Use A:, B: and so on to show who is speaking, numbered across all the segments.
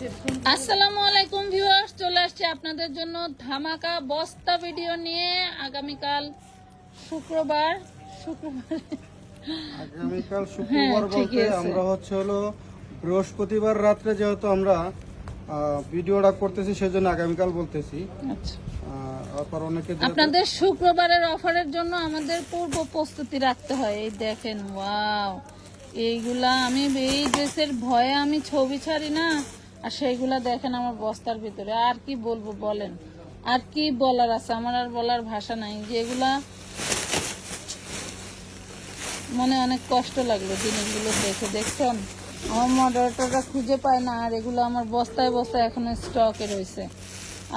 A: আসসালামু আলাইকুম ভিউয়ার্স চলে আসছে আপনাদের জন্য ধামাকা বস্তা ভিডিও নিয়ে। আগামীকাল শুক্রবার শুক্রবার।
B: আগামীকাল শুক্রবার
A: হ্যাঁ,
B: বলতে আমরা হচ্ছে হলো বৃহস্পতিবার রাত্রে যেহেতু আমরা ভিডিওটা করতেছি সেজন্য আগামীকাল বলতেছি।
A: আচ্ছা।
B: অনেকে
A: আপনাদের শুক্রবারের অফারের জন্য আমাদের পূর্ব প্রস্তুতি রাখতে হয়। এই দেখেন ওয়াও। এইগুলা আমি এই ড্রেসের ভয়ে আমি ছবি ছাড়ি না। আর সেইগুলা দেখেন আমার বস্তার ভিতরে। আর কি বলব বলেন? আর কি বলার আছে? আমার আর বলার ভাষা নাই। যেগুলা মনে অনেক কষ্ট লাগল জিনিসগুলো দেখে। দেখছেন? আমার মডারেটরটা খুঁজে পায় না, আর এগুলো আমার বস্তায় বস্তায় এখনও স্টকে রয়েছে।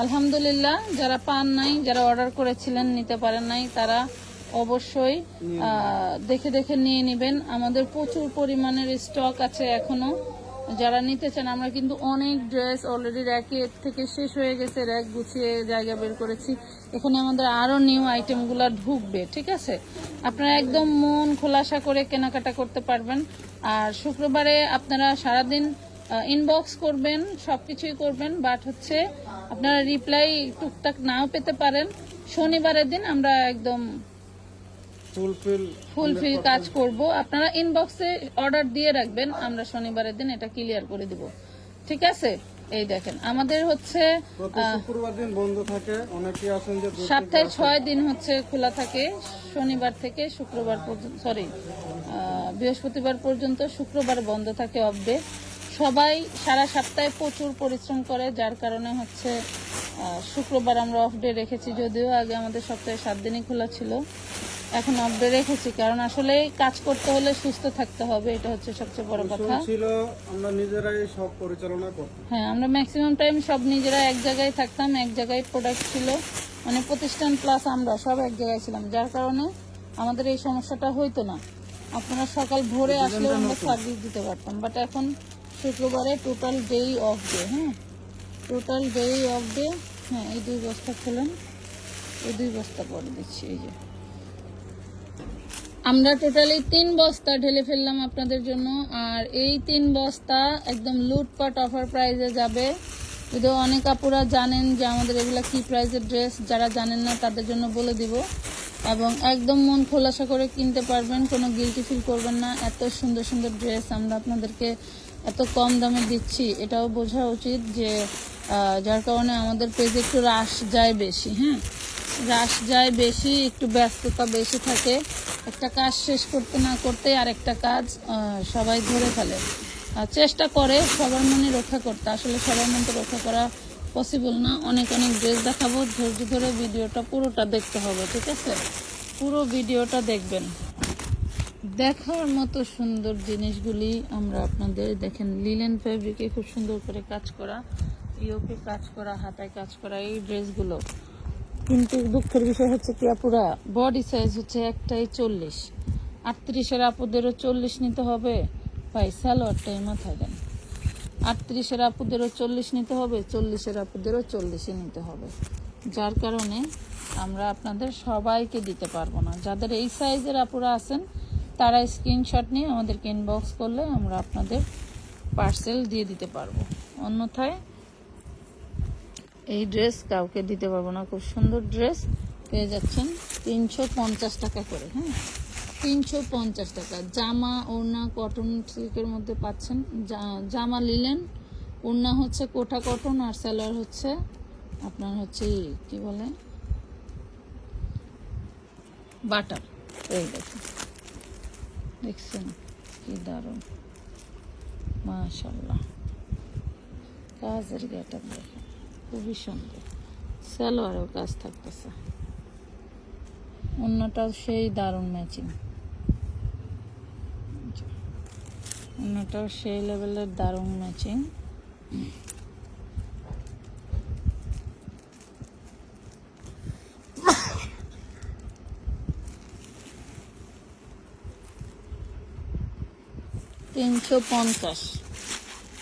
A: আলহামদুলিল্লাহ, যারা পান নাই, যারা অর্ডার করেছিলেন, নিতে পারেন নাই, তারা অবশ্যই দেখে দেখে নিয়ে নেবেন। আমাদের প্রচুর পরিমাণের স্টক আছে এখনও। যারা নিতে চান, আমরা কিন্তু অনেক ড্রেস অলরেডি র্যাকে থেকে শেষ হয়ে গেছে র্যাক গুছিয়ে জায়গা বের করেছি। এখানে আমাদের আরও নিউ আইটেমগুলো ঢুকবে, ঠিক আছে? আপনারা একদম মন খোলাসা করে কেনাকাটা করতে পারবেন। আর শুক্রবারে আপনারা সারাদিন ইনবক্স করবেন, সবকিছুই করবেন বাট হচ্ছে আপনারা রিপ্লাই টুকটাক নাও পেতে পারেন। শনিবারের দিন আমরা একদম
B: ফুলফিল
A: কাজ করব। আপনারা ইনবক্সে অর্ডার দিয়ে রাখবেন আমরা শনিবারের দিন এটা ক্লিয়ার করে দিব। ঠিক আছে? এই দেখেন আমাদের হচ্ছে
B: প্রতি শুক্রবার দিন বন্ধ থাকে অনেকে আছেন যে
A: সপ্তাহে ছয় দিন হচ্ছে খোলা থাকে শনিবার থেকে শুক্রবার পর্যন্ত সরি বৃহস্পতিবার পর্যন্ত শুক্রবার বন্ধ থাকে অফ ডে সবাই সারা সপ্তাহে প্রচুর পরিশ্রম করে যার কারণে হচ্ছে শুক্রবার আমরা অফ ডে রেখেছি যদিও আগে আমাদের সপ্তাহে সাত দিনই খোলা ছিল। এখন অফ ডে রেখেছি কারণ আসলে কাজ করতে হলে সুস্থ থাকতে হবে এটা হচ্ছে সবচেয়ে বড় কথা।
B: ছিল আমরা নিজেরাই সব পরিচালনা করতাম।
A: হ্যাঁ আমরা ম্যাক্সিমাম টাইম সব নিজেরা এক জায়গায় থাকতাম এক জায়গায় প্রোডাক্ট ছিল মানে প্রতিষ্ঠান প্লাস আমরা সব এক জায়গায় ছিলাম যার কারণে আমাদের এই সমস্যাটা হইতো না। আপনারা সকাল ভোরে আসলেও আমরা সার্ভিস দিতে পারতাম বাট এখন শুক্রবারে টোটাল ডেই অফ ডে হ্যাঁ? টোটাল ডেই অফ ডে হ্যাঁ এই দুই বস্তা খোলেন এই দুই বস্তা পরে দিচ্ছি এই যে। আমরা টোটালি তিন বস্তা ঢেলে ফেললাম আপনাদের জন্য। আর এই তিন বস্তা একদম লুটপাট অফার প্রাইজে যাবে। যদি অনেক আপুরা জানেন যে আমাদের এগুলা কি প্রাইজের ড্রেস যারা জানেন না তাদের জন্য বলে দিব। এবং একদম মন খোলাসা করে কিনতে পারবেন, কোনো গিলটি ফিল করবেন না। এত সুন্দর সুন্দর ড্রেস আমরা আপনাদেরকে এত কম দামে দিচ্ছি, এটাও বোঝা উচিত যে যার কারণে আমাদের পেজে একটু রাশ যায় বেশি হ্যাঁ? রাশ যায় বেশি, একটু ব্যস্ততা বেশি থাকে। একটা কাজ শেষ করতে না করতে আর একটা কাজ সবাই ধরে ফেলে। আর চেষ্টা করে সবার মনে রক্ষা করতে। আসলে সবার মনকে রক্ষা করা পসিবল না। অনেক অনেক ড্রেস দেখাবো, ধৈর্য ধরে ভিডিওটা পুরোটা দেখতে হবে, ঠিক আছে? পুরো ভিডিওটা দেখবেন। দেখার মতো সুন্দর জিনিসগুলি আমরা আপনাদের, দেখেন লিলেন ফেব্রিকে খুব সুন্দর করে কাজ করা, ইয়োকে কাজ করা, হাতায় কাজ করা, এই ড্রেসগুলো কিন্তু দুঃখের বিষয় হচ্ছে কি, আপুরা বডি সাইজ হচ্ছে একটাই চল্লিশ। আটত্রিশের আপুদেরও চল্লিশ নিতে হবে। ভাই, সালোয়ারটাই মাথায় দেন। আটত্রিশের আপুদেরও চল্লিশ নিতে হবে, চল্লিশের আপুদেরও চল্লিশই নিতে হবে। যার কারণে আমরা আপনাদের সবাইকে দিতে পারব না। যাদের এই সাইজের আপুরা আছেন, তারা স্ক্রিনশট নিয়ে আমাদেরকে ইনবক্স করলে আমরা আপনাদের পার্সেল দিয়ে দিতে পারব। অন্যথায় এই ড্রেস কাউকে দিতে পারব না। খুব সুন্দর ড্রেস পেয়ে যাচ্ছেন তিনশো পঞ্চাশ টাকা করে হ্যাঁ? তিনশো পঞ্চাশ টাকা। জামা, ওড়না কটন সিল্কের মধ্যে পাচ্ছেন। জামা নিলেন। ওড়না হচ্ছে কোঠা কটন আর সালোয়ার হচ্ছে আপনার হচ্ছে কি বলে? বাটার। এই দেখুন। দেখছেন কি দারুণ। মাশাল্লাহ কাজের গেটা দেখেন। খুবই সুন্দর। সালোয়ারেও কাজ থাকতেছে। অন্যটাও সেই দারুণ ম্যাচিং অন্যটাও সেই লেভেলের দারুণ ম্যাচিং তিনশো পঞ্চাশ।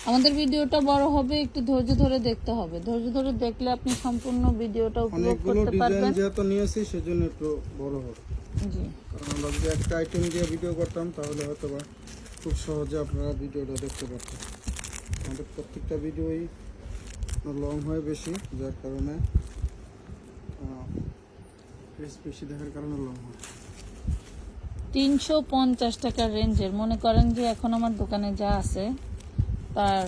A: আমাদের ভিডিওটা বড় হবে একটু ধৈর্য ধরে দেখতে হবে। ধৈর্য ধরে দেখলে আপনি সম্পূর্ণ ভিডিওটা উপভোগ করতে পারবেন।
B: যেহেতু নিয়েছি সেজন্য একটু বড় হবে।
A: জি।
B: কারণ আমরা যদি একটা আইটেম দিয়ে ভিডিও করতাম তাহলে হয়তো বা খুব সহজে আপনারা ভিডিওটা দেখতে পারতেন। আমাদের প্রত্যেকটা ভিডিওই লং হয় বেশি যার কারণে বেশি দেখার কারণে লং হয়।
A: তিনশো পঞ্চাশ টাকার রেঞ্জের মনে করেন যে এখন আমার দোকানে যা আছে তার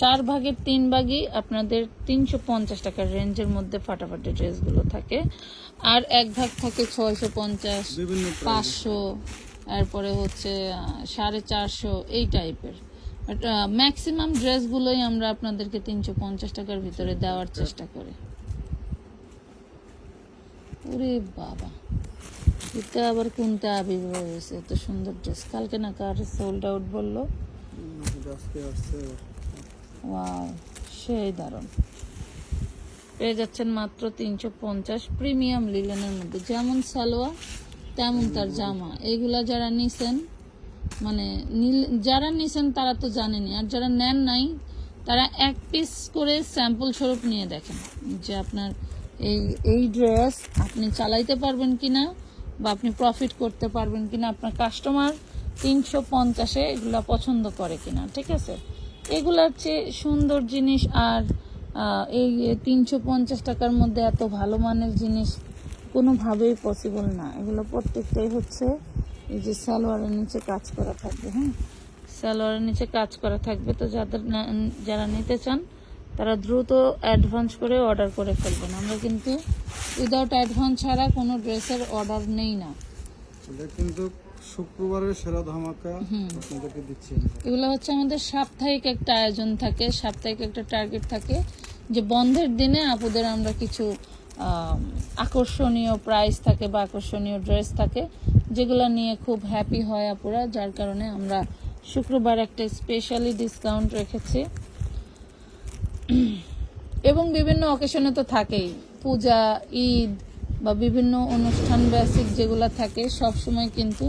A: চার ভাগের তিন ভাগই আপনাদের তিনশো পঞ্চাশ টাকার রেঞ্জের মধ্যে ফাটাফাটি ড্রেসগুলো থাকে। আর এক ভাগ থাকে ছয়শো পঞ্চাশ। পাঁচশো তারপরে হচ্ছে সাড়ে চারশো এই টাইপের। ম্যাক্সিমাম ড্রেসগুলোই আমরা আপনাদেরকে তিনশো পঞ্চাশ টাকার ভিতরে দেওয়ার চেষ্টা করি। ওরে বাবা এটা আবার কোনটা আবির্ভাব হয়েছে? এত সুন্দর ড্রেস কালকে না কার সোল্ড আউট বলল? ওয়াও সেই দারুণ। পেয়ে যাচ্ছেন মাত্র তিনশো পঞ্চাশ প্রিমিয়াম লিলেনের মধ্যে। যেমন সালোয়া, তেমন তার জামা। এগুলা যারা নিছেন মানে যারা নিছেন তারা তো জানেনি আর যারা নেন নাই, তারা এক পিস করে স্যাম্পল স্বরূপ নিয়ে দেখেন যে আপনার এই এই ড্রেস আপনি চালাইতে পারবেন কিনা, বা আপনি প্রফিট করতে পারবেন কিনা, আপনার কাস্টমার তিনশো পঞ্চাশে এগুলো পছন্দ করে কিনা, ঠিক আছে? এগুলার চেয়ে সুন্দর জিনিস আর এই তিনশো পঞ্চাশ টাকার মধ্যে এত ভালো মানের জিনিস কোনোভাবেই পসিবল না। এগুলো প্রত্যেকটাই হচ্ছে এই যে সালোয়ারের নিচে কাজ করা থাকবে হ্যাঁ? সালোয়ারের নিচে কাজ করা থাকবে। তো যাদের যারা নিতে চান, তারা দ্রুত অ্যাডভান্স করে অর্ডার করে ফেলবেন। আমরা কিন্তু উইদাউট অ্যাডভান্স ছাড়া কোনো ড্রেসের অর্ডার নেই না।
B: শুক্রবারের সেরা ধামাকা আপনাদেরকে দিচ্ছি।
A: এগুলো হচ্ছে আমাদের সাপ্তাহিক একটা আয়োজন থাকে সাপ্তাহিক একটা টার্গেট থাকে যে বন্ধের দিনে আপুদের আমরা কিছু আকর্ষণীয় প্রাইস থাকে বা আকর্ষণীয় ড্রেস থাকে যেগুলো নিয়ে খুব হ্যাপি হয় আপুরা যার কারণে আমরা শুক্রবার একটা স্পেশালি ডিসকাউন্ট রেখেছি। এবং বিভিন্ন অকেশনে তো থাকেই পূজা ঈদ বা বিভিন্ন অনুষ্ঠান বেসিক যেগুলো থাকে সব সময় কিন্তু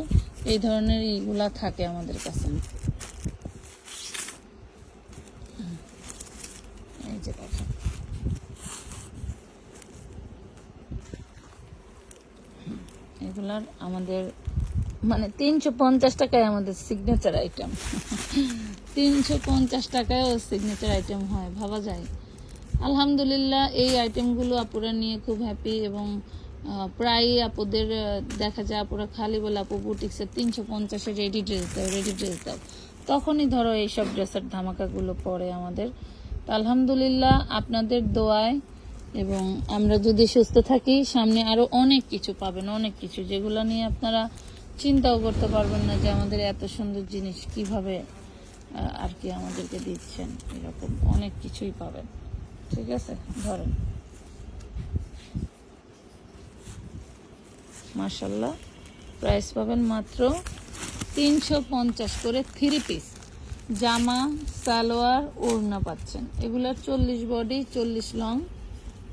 A: এই ধরনের ইগুলা থাকে আমাদের কাছে। এগুলার আমাদের মানে তিনশো পঞ্চাশ টাকায় আমাদের সিগনেচার আইটেম তিনশো পঞ্চাশ টাকায়ও সিগনেচার আইটেম হয়, ভাবা যায়। আলহামদুলিল্লাহ, এই আইটেমগুলো আপুরা নিয়ে খুব হ্যাপি এবং আহ, প্রায়ই আপুদের দেখা যায় আপুরা খালি বলে আপু বুটিক্সের তিনশো পঞ্চাশে রেডি ড্রেস দাও রেডি ড্রেস দাও। তখনই ধরো এইসব ড্রেসের ধামাকাগুলো পড়ে আমাদের। তো আলহামদুলিল্লাহ আপনাদের দোয়ায় এবং আমরা যদি সুস্থ থাকি সামনে আরও অনেক কিছু পাবেন অনেক কিছু যেগুলো নিয়ে আপনারা চিন্তাও করতে পারবেন না যে আমাদের এত সুন্দর জিনিস কীভাবে আর কি আমাদেরকে দিচ্ছেন এরকম অনেক কিছুই পাবেন। ঠিক আছে? ধরেন। মার্শাল্লাহ প্রাইস পাবেন মাত্র তিনশো পঞ্চাশ করে থ্রি পিস জামা, সালোয়ার, ওড়না পাচ্ছেন। এগুলার চল্লিশ বডি চল্লিশ লং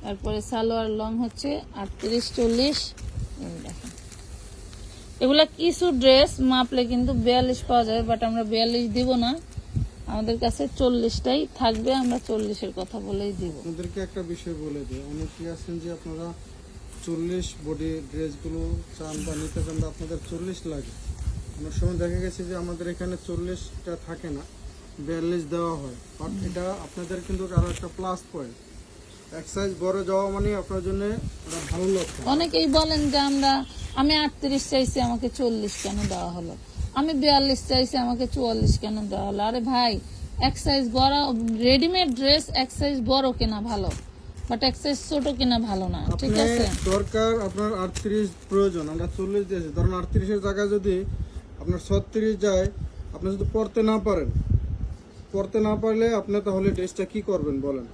A: তারপরে সালোয়ার লং হচ্ছে আটত্রিশ, চল্লিশ। দেখেন। এগুলা কিছু ড্রেস মাপলে কিন্তু বিয়াল্লিশ পাওয়া যাবে বাট আমরা বিয়াল্লিশ দিব না। আমাদের কাছে চল্লিশটাই থাকবে, আমরা চল্লিশের কথা বলেই দিব।
B: একটা বিষয় বলে দিই। অনেকে আছেন যে আপনারা চল্লিশ বডি ড্রেসগুলো চান বা নিতে চান আপনাদের চল্লিশ লাগে। অনেক সময় দেখা গেছে যে আমাদের এখানে চল্লিশটা থাকে না, বিয়াল্লিশ দেওয়া হয়। বাট এটা আপনাদের কিন্তু আরও একটা প্লাস পয়েন্ট এক সাইজ বড় যাওয়া মানে আপনার জন্য ভালো লক্ষণ।
A: অনেকেই বলেন যে আমরা, আমি আটত্রিশ চাইছি, আমাকে চল্লিশ কেন দেওয়া হলো? আমি বিয়াল্লিশ চাইছি, আমাকে চুয়াল্লিশ কেন দেওয়া হলো? আরে ভাই, এক সাইজ বড় রেডিমেড ড্রেস এক সাইজ বড় কেনা ভালো। বাট এক সাইজ ছোট কেনা ভালো না ঠিক আছে?
B: দরকার আপনার আটত্রিশ প্রয়োজন আমরা চল্লিশ দিয়েছি। ধরুন আটত্রিশের জায়গায় যদি আপনার ছত্রিশ যায় আপনি যদি পড়তে না পারেন পড়তে না পারলে আপনি তাহলে ড্রেসটা কি করবেন বলেন?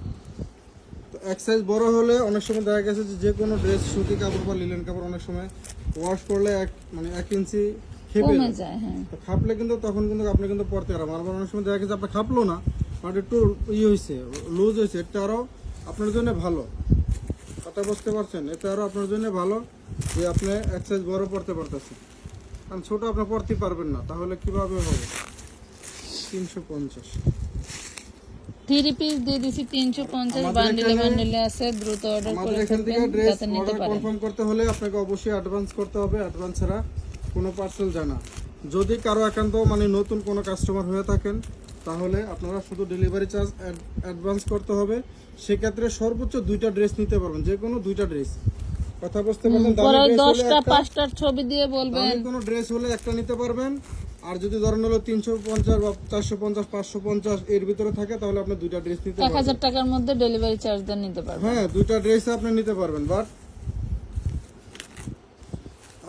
B: তো এক সাইজ বড় হলে অনেক সময় দেখা গেছে যে যে কোনো ড্রেস সুতি কাপড় বা লিলেন কাপড় অনেক সময় ওয়াশ করলে এক মানে এক ইঞ্চি খেপে যায়।
A: হ্যাঁ।
B: খাপলে কিন্তু তখন কিন্তু আপনি কিন্তু পড়তে পারবেন আবার অনেক সময় দেখা গেছে আপনার খাপলো না বাট একটু ইয়ে হয়েছে লুজ হয়েছে এটা আরও আপনার জন্য ভালো। কথা বুঝতে পারছেন? এটা আরও আপনার জন্য ভালো যে আপনি এক সাইজ বড় পড়তে পারতেছেন। কারণ ছোট আপনি পড়তে পারবেন না তাহলে কীভাবে হবে? তিনশো পঞ্চাশ।
A: থ্রি পিস দিয়ে দিছি তিনশো পঞ্চাশ বান্ডিলে বান্ডিলে আছে দ্রুত অর্ডার করে
B: এখান থেকে ড্রেস অর্ডার কনফার্ম করতে হলে আপনাকে অবশ্যই অ্যাডভান্স করতে হবে অ্যাডভান্স ছাড়া কোনো পার্সেল জানা। যদি কারও একান্ত মানে নতুন কোনো কাস্টমার হয়ে থাকেন তাহলে আপনারা শুধু ডেলিভারি চার্জ অ্যাডভান্স করতে হবে। সেক্ষেত্রে সর্বোচ্চ দুইটা ড্রেস নিতে পারবেন যে কোনো দুইটা ড্রেস কথা বুঝতে পারছেন
A: পরে
B: দামি ড্রেস
A: দশটা পাঁচটার ছবি দিয়ে বলবেন।
B: কোনো ড্রেস হলে একটা নিতে পারবেন। আর যদি ধরেন হলো তিনশো পঞ্চাশ বা চারশো পঞ্চাশ পাঁচশো পঞ্চাশ এর ভিতরে থাকে তাহলে আপনি দুইটা ড্রেস নিতে
A: এক
B: পারবেন।
A: হাজার টাকার মধ্যে ডেলিভারি চার্জ দেন নিতে পারবেন।
B: হ্যাঁ দুইটা ড্রেস আপনি নিতে পারবেন। বাট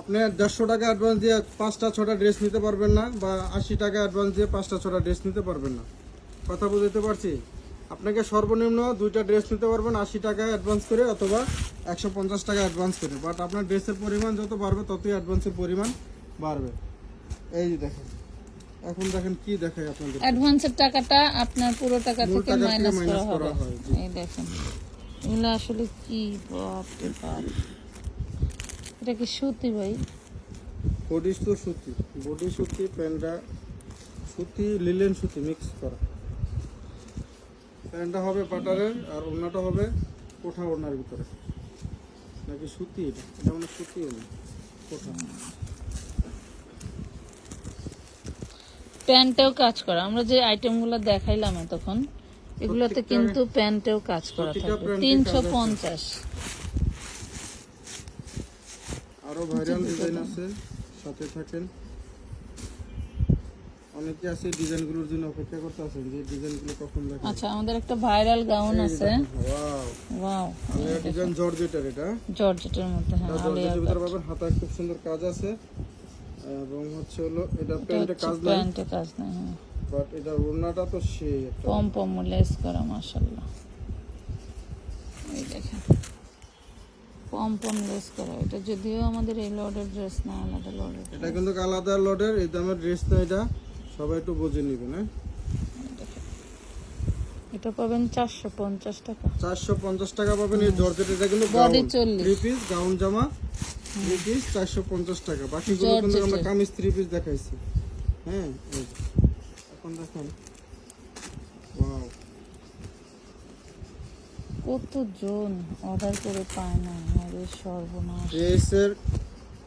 B: আপনি দেড়শো টাকা অ্যাডভান্স দিয়ে পাঁচটা ছটা ড্রেস নিতে পারবেন না বা আশি টাকা অ্যাডভান্স দিয়ে পাঁচটা ছটা ড্রেস নিতে পারবেন না। কথা বুঝতে পারছি? আপনাকে সর্বনিম্ন দুইটা ড্রেস নিতে পারবেন আশি টাকা অ্যাডভান্স করে অথবা একশো পঞ্চাশ টাকা অ্যাডভান্স করে। বাট আপনার ড্রেসের পরিমাণ যত বাড়বে ততই অ্যাডভান্সের পরিমাণ বাড়বে। এই যে দেখেন এখন দেখেন কি দেখায় আপনাদের।
A: অ্যাডভান্সের টাকাটা আপনার পুরো টাকা থেকে মাইনাস করা
B: হয়।
A: এই দেখেন এগুলো আসলে কি বাপ রে বাপ। এটা কি সুতি ভাই?
B: বডি তো সুতি। বডি সুতি প্যান্টটা সুতি লিলেন সুতি মিক্স করা। প্যান্টটা হবে বাটারের আর ওড়নাটা হবে কোঠা ওড়নার ভিতরে। নাকি সুতি এটা? এটা মানে সুতি ওড়না কোঠা।
A: প্যান্টেও কাজ করা। আমরা যে আইটেমগুলো দেখাইলাম এতক্ষণ এগুলোতে কিন্তু প্যান্টেও কাজ করা থাকবে তিনশো পঞ্চাশ।
B: আরও ভাইরাল ডিজাইন আছে সাথে থাকেন। অনেকে আছে ডিজাইনগুলোর জন্য অপেক্ষা করতে আছেন যে ডিজাইনগুলো কখন দেখেন
A: আচ্ছা আমাদের একটা ভাইরাল গাউন আছে।
B: ওয়াও
A: ওয়াও
B: আলিয়া ডিজাইন জর্জেটের এটা।
A: জর্জেটের মধ্যে হ্যাঁ আলিয়া
B: জর্জেটের ভিতরে পাবেন হাতায় খুব সুন্দর কাজ আছে। এবং হচ্ছে হলো এটা প্যান্টে কাজ নাই।
A: প্যান্টে কাজ নেই হ্যাঁ।
B: বাট এটা ওড়নাটা তো সেই একটা
A: পম পম লেস করা মাশাল্লাহ এই দেখেন পম পম লেস করা এটা যদিও আমাদের এই লর্ডের ড্রেস না আলাদা লর্ডের
B: এটা কিন্তু আলাদা লডের এই দামের ড্রেস না এটা। সবাই একটু বুঝে নিবেন হ্যাঁ?
A: এটা পাবেন চারশো পঞ্চাশ টাকা।
B: চারশো পঞ্চাশ টাকা পাবেন এই জর্জেট এটা কিন্তু গাউন
A: 40
B: থ্রি পিস গাউন জামা থ্রি পিস চারশো পঞ্চাশ টাকা। বাকিগুলো কিন্তু আমরা কামিজ থ্রি পিস দেখাইছি। হ্যাঁ এখন দেখেন। ওয়াও
A: কত জন অর্ডার করে পায় না সর্বনাশ।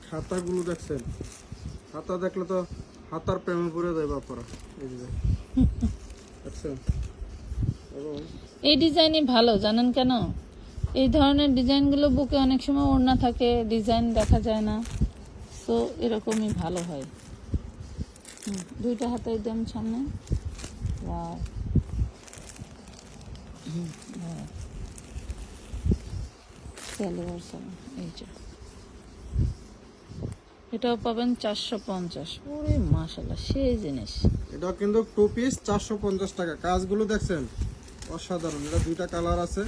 B: খাতাগুলো দেখছেন? খাতা দেখলে তো হাতার প্রেমে পড়ে যায় বাপরা। এই যে দেখছেন?
A: এই ডিজাইনই ভালো জানেন কেন? এই ধরনের ডিজাইনগুলো বুকে অনেক সময় ওড়না থাকে ডিজাইন দেখা যায় না। তো এরকমই ভালো হয়। দুইটা হাতে একদম সামনে। Wow. হুম, সালোয়ার সালোয়ার, এই যে। এটাও পাবেন চারশো পঞ্চাশ। ওরে মাসাল্লাহ সেই জিনিস।
B: এটা কিন্তু টু পিস চারশো পঞ্চাশ টাকা। কাজগুলো দেখছেন অসাধারণ। এটা দুইটা কালার আছে।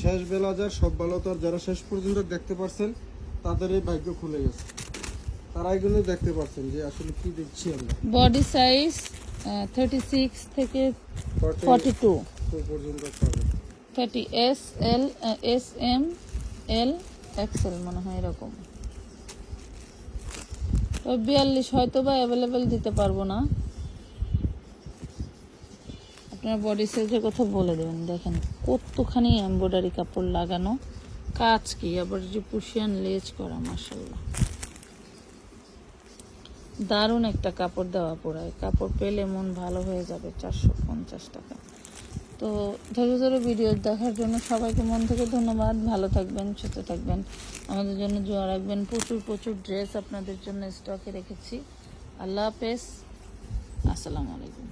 B: শেষ বেলা যার সব ভালো তো যারা শেষ পর্যন্ত দেখতে পারছেন তাদের এই ভাগ্য খুলে গেছে। তারাই কিন্তু দেখতে পারছেন যে আসলে কি দেখছি আমরা।
A: বডি সাইজ থার্টি সিক্স থেকে
B: 40
A: ফর্টি টু
B: পর্যন্ত
A: thirty S L S M L XL মনে হয় এরকম। তো বিয়াল্লিশ হয়তো বা অ্যাভেলেবেল দিতে পারব না। আপনার বডি সাইজের কথা বলে দেবেন। দেখেন কতখানি এমব্রয়ডারি কাপড় লাগানো। কাজ কি? আবার যে পুশিয়ান লেজ করা মাসাল্লাহ দারুণ একটা কাপড় দেওয়া পড়ায় কাপড় পেলে মন ভালো হয়ে যাবে, চারশো পঞ্চাশ টাকা। তো ধৈর্য ধরে ভিডিও দেখার জন্য সবাইকে মন থেকে ধন্যবাদ। ভালো থাকবেন, সুস্থ থাকবেন। আমাদের জন্য জোয়া রাখবেন। প্রচুর প্রচুর ড্রেস আপনাদের জন্য স্টকে রেখেছি। আল্লাহ হাফেজ। আসসালামু আলাইকুম।